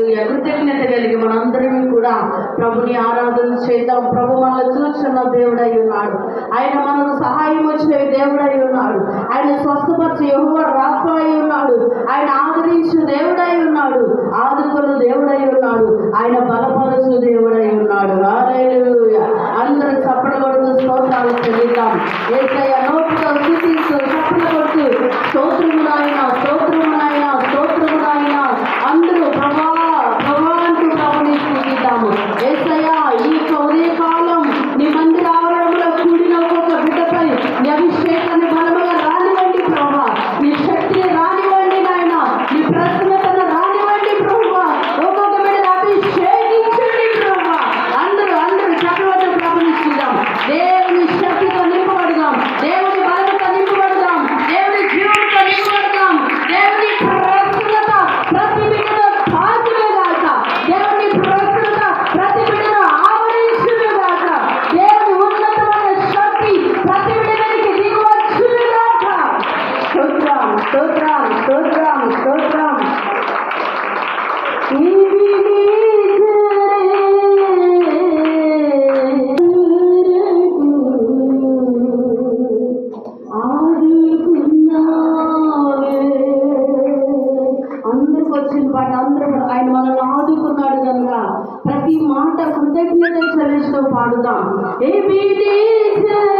కృతజ్ఞత కలిగి మనందరం కూడా ప్రభుని ఆరాధన చేద్దాం. ప్రభు మనల్ని చూస్తున్న దేవుడై ఉన్నాడు. ఆయన మనకు సహాయం వచ్చిన దేవుడై ఉన్నాడు. ఆయన స్వస్థపరిచే యెహోవా రాష్ట్రమై ఉన్నాడు. ఆయన ఆదరించిన దేవుడై ఉన్నాడు. ఆదుకున్న దేవుడై ఉన్నాడు. ఆయన బలపరచు స్తోత్రం స్తోత్రం స్తోత్రం స్తోత్రం అందరికి వచ్చిన పాట అందరూ ఆయన మనల్ని ఆదుకున్నాడు కనుక ప్రతి మాట కృతజ్ఞత చెల్లిస్తూ పాడుదాం ఏ బీడీ ఏ